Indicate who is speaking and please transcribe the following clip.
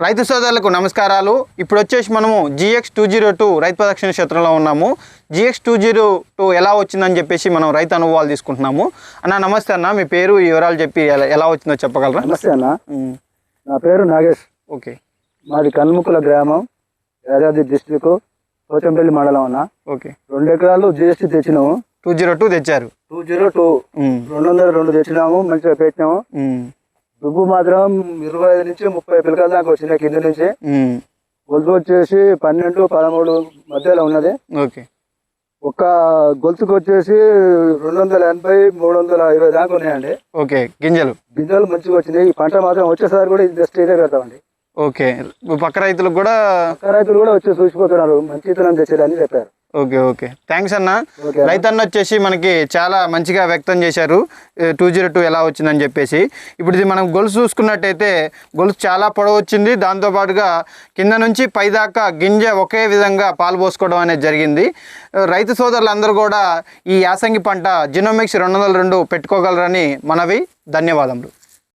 Speaker 1: రైతు సోదరులకు నమస్కారాలు. ఇప్పుడు వచ్చేసి మనము జిఎక్స్ టూ జీరో టూ రైతు ప్రదక్షిణ క్షేత్రంలో ఉన్నాము. జిఎక్స్ టూ జీరో టూ ఎలా వచ్చిందని చెప్పేసి మనం రైతు అనుభవాలు తీసుకుంటున్నాము. అన్న నమస్తే అన్న. మీ పేరు వివరాలు చెప్పి ఎలా వచ్చిందో చెప్పగలరా?
Speaker 2: నమస్తే అన్న. నా పేరు నాగేష్.
Speaker 1: ఓకే.
Speaker 2: మాది కల్ముకుల గ్రామం యాదాద్రి డిస్టిక్ పోచంపల్లి మండలం అన్న.
Speaker 1: ఓకే.
Speaker 2: రెండు ఎకరాలు జిఎస్టీ తెచ్చినాము.
Speaker 1: టూ జీరో టూ తెచ్చారు.
Speaker 2: టూ జీరో టూ రెండు వందల రెండు తెచ్చినాము మంచిగా పెట్టినాము. దుబ్బు మాత్రం ఇరవై ఐదు నుంచి ముప్పై పిలకల దాకా వచ్చినాయి కింద నుంచి. గొలుసు వచ్చేసి పన్నెండు పదమూడు మధ్యలో ఉన్నది.
Speaker 1: ఓకే.
Speaker 2: ఒక్క గొలుసుకు వచ్చేసి రెండు వందల ఎనభై మూడు వందల ఇరవై దాకా ఉన్నాయండి.
Speaker 1: ఓకే గింజలు.
Speaker 2: గింజలు మంచిగా వచ్చినాయి. ఈ పంట మాత్రం వచ్చేసారి కూడా ఇది బెస్ట్ ఇదే పెడతామండి.
Speaker 1: ఓకే. పక్క రైతులకు కూడా
Speaker 2: పక్క రైతులు కూడా వచ్చి చూసిపోతున్నారు. మంచి విత్తనం తెచ్చారని చెప్పారు.
Speaker 1: Okay okay. థ్యాంక్స్ అన్న.
Speaker 2: ఓకే
Speaker 1: రైతన్న వచ్చేసి మనకి చాలా మంచిగా వ్యక్తం చేశారు. టూ జీరో టూ ఎలా వచ్చిందని చెప్పేసి. ఇప్పుడు ఇది మనం గొలుసు చూసుకున్నట్టయితే గొలుసు చాలా పొడవు వచ్చింది. దాంతోపాటుగా కింద నుంచి పైదాకా గింజ ఒకే విధంగా పాలు పోసుకోవడం అనేది జరిగింది. రైతు సోదరులందరూ కూడా ఈ యాసంగి పంట జినోమిక్స్ రెండు వందల రెండు పెట్టుకోగలరని మనవి. ధన్యవాదములు.